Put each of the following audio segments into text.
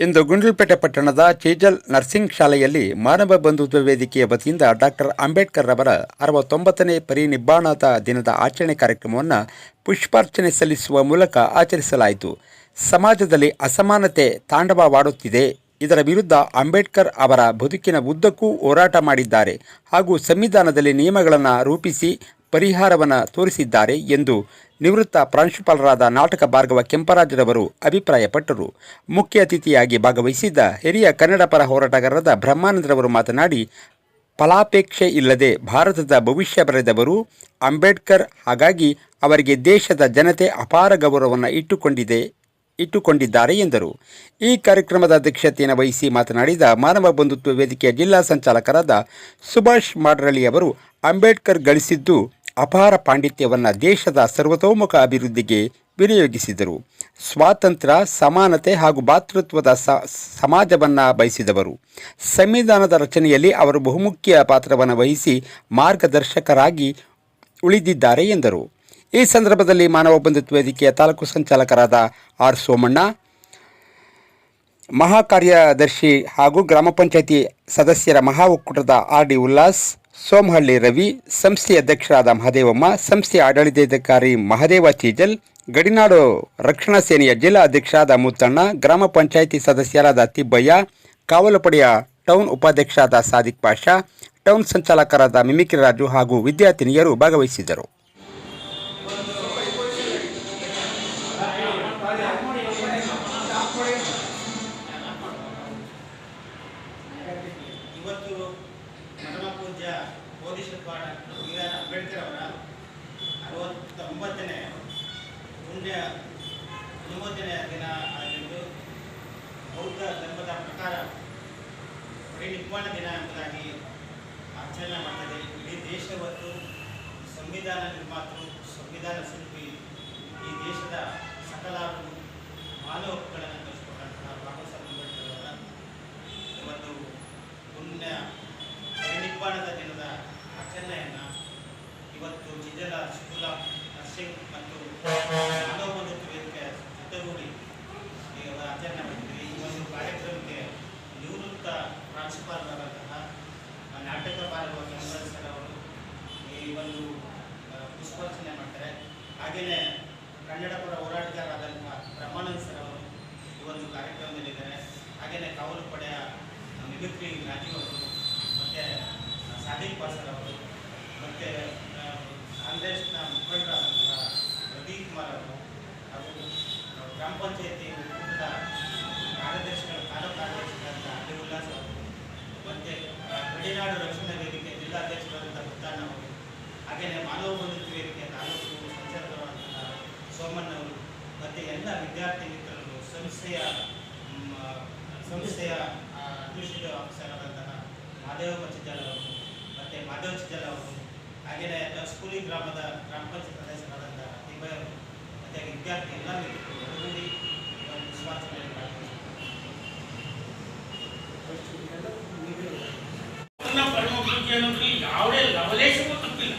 ಇಂದು ಗುಂಡ್ಲುಪೇಟೆ ಪಟ್ಟಣದ ಚೇಜಲ್ ನರ್ಸಿಂಗ್ ಶಾಲೆಯಲ್ಲಿ ಮಾನವ ಬಂಧುತ್ವ ವೇದಿಕೆಯ ವತಿಯಿಂದ ಡಾಕ್ಟರ್ ಅಂಬೇಡ್ಕರ್ ರವರ ಅರವತ್ತೊಂಬತ್ತನೇ ಪರಿನಿಬ್ಬಾಣದ ದಿನದ ಆಚರಣೆ ಕಾರ್ಯಕ್ರಮವನ್ನು ಪುಷ್ಪಾರ್ಚನೆ ಸಲ್ಲಿಸುವ ಮೂಲಕ ಆಚರಿಸಲಾಯಿತು. ಸಮಾಜದಲ್ಲಿ ಅಸಮಾನತೆ ತಾಂಡವವಾಡುತ್ತಿದೆ. ಇದರ ವಿರುದ್ಧ ಅಂಬೇಡ್ಕರ್ ಅವರ ಬದುಕಿನ ಉದ್ದಕ್ಕೂ ಹೋರಾಟ ಮಾಡಿದ್ದಾರೆ ಹಾಗೂ ಸಂವಿಧಾನದಲ್ಲಿ ನಿಯಮಗಳನ್ನು ರೂಪಿಸಿ ಪರಿಹಾರವನ್ನು ತೋರಿಸಿದ್ದಾರೆ ಎಂದು ನಿವೃತ್ತ ಪ್ರಾಂಶುಪಾಲರಾದ ನಾಟಕ ಭಾರ್ಗವ ಕೆಂಪರಾಜರವರು ಅಭಿಪ್ರಾಯಪಟ್ಟರು. ಮುಖ್ಯ ಅತಿಥಿಯಾಗಿ ಭಾಗವಹಿಸಿದ್ದ ಹಿರಿಯ ಕನ್ನಡ ಪರ ಹೋರಾಟಗಾರರಾದ ಬ್ರಹ್ಮಾನಂದರವರು ಮಾತನಾಡಿ, ಫಲಾಪೇಕ್ಷೆ ಇಲ್ಲದೆ ಭಾರತದ ಭವಿಷ್ಯ ಬರೆದವರು ಅಂಬೇಡ್ಕರ್, ಹಾಗಾಗಿ ಅವರಿಗೆ ದೇಶದ ಜನತೆ ಅಪಾರ ಗೌರವವನ್ನು ಇಟ್ಟುಕೊಂಡಿದೆ, ಇಟ್ಟುಕೊಂಡಿದ್ದಾರೆ ಎಂದರು. ಈ ಕಾರ್ಯಕ್ರಮದ ಅಧ್ಯಕ್ಷತೆಯನ್ನು ವಹಿಸಿ ಮಾತನಾಡಿದ ಮಾನವ ಬಂಧುತ್ವ ವೇದಿಕೆಯ ಜಿಲ್ಲಾ ಸಂಚಾಲಕರಾದ ಸುಭಾಷ್ ಮಾಡರಳ್ಳಿ ಅವರು, ಅಂಬೇಡ್ಕರ್ ಗಳಿಸಿದ್ದು ಅಪಾರ ಪಾಂಡಿತ್ಯವನ್ನು ದೇಶದ ಸರ್ವತೋಮುಖ ಅಭಿವೃದ್ಧಿಗೆ ವಿನಿಯೋಗಿಸಿದರು. ಸ್ವಾತಂತ್ರ್ಯ, ಸಮಾನತೆ ಹಾಗೂ ಭಾತೃತ್ವದ ಸಮಾಜವನ್ನು ಬಯಸಿದವರು. ಸಂವಿಧಾನದ ರಚನೆಯಲ್ಲಿ ಅವರು ಬಹುಮುಖ್ಯ ಪಾತ್ರವನ್ನು ವಹಿಸಿ ಮಾರ್ಗದರ್ಶಕರಾಗಿ ಉಳಿದಿದ್ದಾರೆ ಎಂದರು. ಈ ಸಂದರ್ಭದಲ್ಲಿ ಮಾನವ ಬಂಧುತ್ವ ವೇದಿಕೆಯ ತಾಲೂಕು ಸಂಚಾಲಕರಾದ ಆರ್ ಸೋಮಣ್ಣ, ಮಹಾಕಾರ್ಯದರ್ಶಿ ಹಾಗೂ ಗ್ರಾಮ ಪಂಚಾಯಿತಿ ಸದಸ್ಯರ ಮಹಾ ಒಕ್ಕೂಟದ ಆರ್ ಡಿ ಉಲ್ಲಾಸ್ ಸೋಮಹಳ್ಳಿ ರವಿ ಸಂಸ್ಥೆ ಅಧ್ಯಕ್ಷರಾದ ಮಹದೇವಮ್ಮ, ಸಂಸ್ಥೆಯ ಆಡಳಿತಾಧಿಕಾರಿ ಮಹದೇವ ಚೀಜಲ್, ಗಡಿನಾಡು ರಕ್ಷಣಾ ಸೇನೆಯ ಜಿಲ್ಲಾ ಅಧ್ಯಕ್ಷರಾದ ಮುತ್ತಣ್ಣ, ಗ್ರಾಮ ಪಂಚಾಯಿತಿ ಸದಸ್ಯರಾದ ತಿಬ್ಬಯ್ಯ ಕಾವಲು ಪಡೆಯ ಟೌನ್ ಉಪಾಧ್ಯಕ್ಷರಾದ ಸಾದಿಕ್ ಪಾಷಾ, ಟೌನ್ ಸಂಚಾಲಕರಾದ ಮಿಮಿಕ್ರಿ ರಾಜು ಹಾಗೂ ವಿದ್ಯಾರ್ಥಿನಿಯರು ಭಾಗವಹಿಸಿದ್ದರು ಇವತ್ತು ಪರಮ ಪೂಜ್ಯ ಬೋಧಿಸತ್ವ ಡಾಕ್ಟರ್ ಬಿ ಆರ್ ಅಂಬೇಡ್ಕರ್ ಅವರ ಅರವತ್ತೊಂಬತ್ತನೇ ಪುಣ್ಯ ಅನುಮೋದನೆಯ ದಿನ ಆಗಿದ್ದು ಬೌದ್ಧ ಧರ್ಮದ ಪ್ರಕಾರ ಪರಿನಿರ್ವಾಣ ದಿನ ಎಂಬುದಾಗಿ ಆಚರಣೆ ಮಾಡಿದೆ ಇಡೀ ದೇಶವತ್ತು ಸಂವಿಧಾನ ನಿರ್ಮಾತೃ, ಸಂವಿಧಾನ ಶಿಲ್ಪಿ, ಈ ದೇಶದ ಸಕಲ ಮಾನವ ಹಕ್ಕುಗಳನ್ನು ಕಲಿಸ್ಕೊಂಡಂತಹ ಬಾಬಾ ಸಾಹೇಬ್ ಅಂಬೇಡ್ಕರ್ ಅವರ ಇವತ್ತು ಪುಣ್ಯ ಪರಿನಿರ್ವಾಣದ ದಿನದ ಆಚರಣೆಯನ್ನು ಇವತ್ತು ಜಿಲ್ಲಾ ಶುಕ್ಲಾ ನರ್ಸಿಂಗ್ ಮತ್ತು ಮಾನವ ಒಂದು ಆಚರಣೆ ಮಾಡಿದ್ವಿ. ಈ ಒಂದು ಕಾರ್ಯಕ್ರಮಕ್ಕೆ ನಿವೃತ್ತ ಪ್ರಾಂಶುಪಾಲರಾದಂತಹ ನಾಟಕ ಭಾರವ ಸರ್ ಅವರು ಈ ಒಂದು ಪುಷ್ಪಾರ್ಚನೆ ಮಾಡ್ತಾರೆ. ಹಾಗೆಯೇ ಕನ್ನಡ ಪರ ಹೋರಾಟಗಾರರಾದಂತಹ ಬ್ರಹ್ಮಾನಂದ್ ಸರ್ ಅವರು ಈ ಒಂದು ಕಾರ್ಯಕ್ರಮದಲ್ಲಿದ್ದಾರೆ. ಹಾಗೆಯೇ ಕಾವಲು ಪಡೆಯ ಮಿಮಿಕ್ರಿ ರಾಜೀವ್ ಅವರು, ಮತ್ತು ಸಾದಿಕ್ ಪಾಸರ್ ಅವರು, ಮತ್ತು ಕಾಂಗ್ರೆಸ್ನ ಮುಖಂಡರಾದಂತಹ ರವಿ ಕುಮಾರ್ ಅವರು ಗ್ರಾಮ ಪಂಚಾಯತಿ ಒಕ್ಕೂಟದ ಕಾರ್ಯದರ್ಶಿಗಳ ತಾಲೂಕು ಕಾರ್ಯದರ್ಶಿಗಳಂತ ಅಲಿ ಉಲ್ಲಾಸ್ ಅವರು. ಮತ್ತು ಗಡಿನಾಡು ರಕ್ಷಣಾ ವೇದಿಕೆ ಜಿಲ್ಲಾಧ್ಯಕ್ಷರಾದಂಥ ಮುತ್ತಣ್ಣ ಅವರು ಹಾಗೆಯೇ ಮಾನವ ಬಂಧುತ್ವ ವೇದಿಕೆ, ತಾಲೂಕು ಸಂಚಾಲಕರಾದಂತಹ ಸೋಮಣ್ಣ ಅವರು, ಮತ್ತು ಎಲ್ಲ ವಿದ್ಯಾರ್ಥಿ ಮಿತ್ರರು, ಸಂಸ್ಥೆಯ ಸಂಸ್ಥೆಯ ಅಡ್ಮಿನಿಸ್ಟ್ರೇಟಿವ್ ಆಫೀಸರ್ ಆದಂತಹ ಮಾದೇವ ಚಿಜಲ್ ಅವರು, ಮತ್ತು ಮಾದೇವ ಚಿತ್ರ ಅವರು ಹಾಗೆಯೇ ಸ್ಕೂಲಿ ಗ್ರಾಮದ, ಗ್ರಾಮ ಪಂಚಾಯತ್ ಸದಸ್ಯರಾದಂತಹ ತಿಬ್ಬಯ್ಯ ಅವರು. ಒಂದು ಲವಲೇಶವೂ ತಪ್ಪಿಲ್ಲ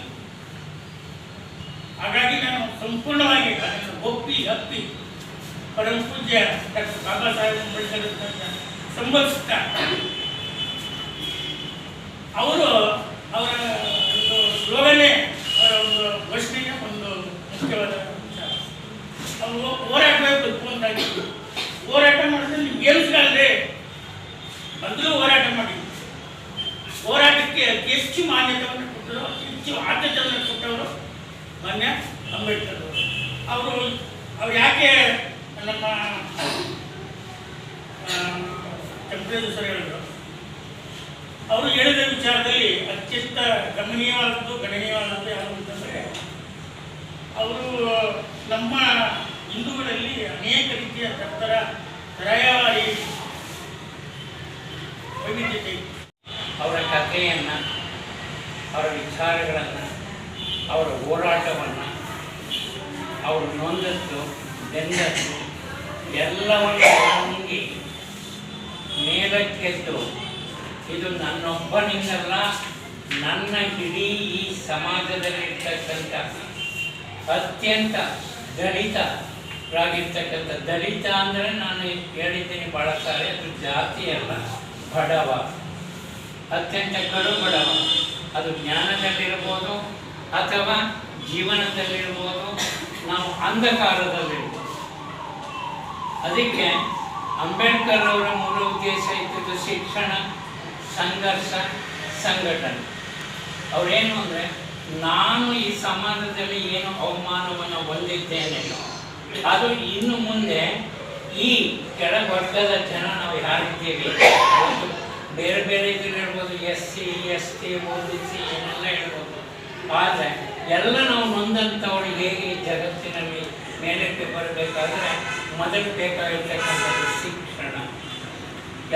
ಹಾಗಾಗಿ ನಾನು ಸಂಪೂರ್ಣವಾಗಿ ಒಪ್ಪಿ, ಅಪ್ಪಿ ಪರಮ ಪೂಜ್ಯ ಡಾಕ್ಟರ್ ಬಾಬಾ ಸಾಹೇಬ್ ಅಂಬೇಡ್ಕರ್ ಅವರು ಅವರ ಒಂದು ಸ್ಲೋಗನೇ ಅವರ ಒಂದು ಘೋಷಣೆಯ ಒಂದು ಮುಖ್ಯವಾದ ಹೋರಾಟವೇ ಬದುಕು ಅಂತಾಗಿತ್ತು ಹೋರಾಟ ಮಾಡಿದ್ರೆ ನಿಮ್ಗೆ ಏನು ಸಿಗಲ್ದೆ ಮೊದಲು ಹೋರಾಟ ಮಾಡಿ. ಹೋರಾಟಕ್ಕೆ ಅತಿ ಹೆಚ್ಚು ಮಾನ್ಯತೆಯನ್ನು ಕೊಟ್ಟರು ಅತಿ ಹೆಚ್ಚು ಆದ್ಯತೆಯನ್ನು ಕೊಟ್ಟವರು ಮಾನ್ಯ ಅಂಬೇಡ್ಕರ್ ಅವರು. ಅವರು, ಅವ್ರು ಯಾಕೆ ನಮ್ಮ ಟೆಂಪ್ರೇಚರ್ ಸರ್ ಹೇಳಿದ್ರು. ಅವರು ಹೇಳಿದ ವಿಚಾರದಲ್ಲಿ ಅತ್ಯಂತ ಗಮನೀಯವಾದದ್ದು, ಗಣನೀಯವಾದದ್ದು ಯಾವುದು ಅಂತಂದರೆ, ಅವರು ನಮ್ಮ ಹಿಂದೂಗಳಲ್ಲಿ ಅನೇಕ ರೀತಿಯ ತತ್ತರ ತರಹೇವಾರಿ ವೈವಿಧ್ಯತೆ ಅವರ ಕಥೆಯನ್ನು, ಅವರ ವಿಚಾರಗಳನ್ನು, ಅವರ ಹೋರಾಟವನ್ನು, ಅವರು ನೊಂದದ್ದು, ಬೆಂದದ್ದು, ಎಲ್ಲವನ್ನು ಮೇಲಕ್ಕೆದ್ದು, ಇದು ನನ್ನೊಬ್ಬನಿಂದಲ್ಲ, ನನ್ನ ಇಡೀ ಈ ಸಮಾಜದಲ್ಲಿರ್ತಕ್ಕಂಥ ಅತ್ಯಂತ ದಲಿತ ರಾಗಿರ್ತಕ್ಕಂಥ ದಲಿತ ಅಂದರೆ ನಾನು ಹೇಳಿದ್ದೀನಿ ಭಾಳ ಸಾರಿ, ಅದು ಜಾತಿ ಅಲ್ಲ, ಬಡವ. ಅತ್ಯಂತ ಕಡು ಬಡವ. ಅದು ಜ್ಞಾನದಲ್ಲಿರ್ಬೋದು ಅಥವಾ ಜೀವನದಲ್ಲಿರ್ಬೋದು, ನಾವು ಅಂಧಕಾರದಲ್ಲಿರ್ಬೋದು. ಅದಕ್ಕೆ ಅಂಬೇಡ್ಕರ್ ಅವರ ಮೂಲ ಉದ್ದೇಶ ಇದ್ದದ್ದು ಶಿಕ್ಷಣ, ಸಂಘರ್ಷ, ಸಂಘಟನೆ. ಅವರೇನು ಅಂದರೆ, ನಾನು ಈ ಸಮಾಜದಲ್ಲಿ ಏನು ಅವಮಾನವನ್ನು ಹೊಂದಿದ್ದೇನೆ ಅದು ಇನ್ನು ಮುಂದೆ ಈ ಕೆಳವರ್ಗದ ಜನ ನಾವು ಯಾರಿದ್ದೀವಿ? ಬೇರೆ ಬೇರೆ ಬೇರೆ ಇದ್ರಲ್ಲಿರ್ಬೋದು S C, S T, O B, C, ಏನೆಲ್ಲ ಇರ್ಬೋದು. ಆದರೆ ಎಲ್ಲ ನಾವು ನೊಂದಂಥವ್ರು ಹೇಗೆ ಜಗತ್ತಿನಲ್ಲಿ ಮೇಲಕ್ಕೆ ಬರಬೇಕಾದ್ರೆ ಮೊದಲು ಬೇಕಾಗಿರ್ತಕ್ಕಂಥದ್ದು ಶಿಕ್ಷಣ.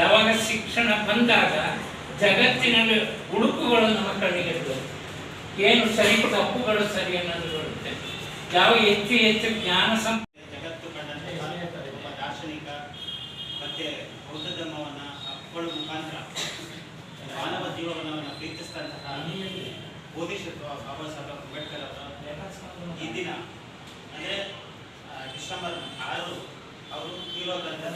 ಯಾವಾಗ ಶಿಕ್ಷಣ ಬಂದಾಗ ಜಗತ್ತಿನಲ್ಲಿ ಹುಡುಕುಗಳು ನಮ್ಮ ಕಣ್ಣಿಗೆ ಏನು ಸರಿ ತಪ್ಪುಗಳು ಸರಿ ಅನ್ನೋದು ಬರುತ್ತೆ. ಯಾವ ಹೆಚ್ಚು ಹೆಚ್ಚು ಜ್ಞಾನ ಸಂ ಬುದ್ಧ ಧರ್ಮವನ್ನು ಅಪ್ಕೊಳ್ಳುವ ಮುಖಾಂತರ, ಮಾನವ ಜೀವನವನ್ನು ಪ್ರೀತಿಸಿದಂತಹ ಬೋಧಿಸತ್ವ ಬಾಬಾ ಸಾಹೇಬ್ ಅಂಬೇಡ್ಕರ್ ಅವರು ಈ ದಿನ. ಅಂದರೆ ಡಿಸೆಂಬರ್ ಆರು ಅವರು ತೀರೋದಂತಹ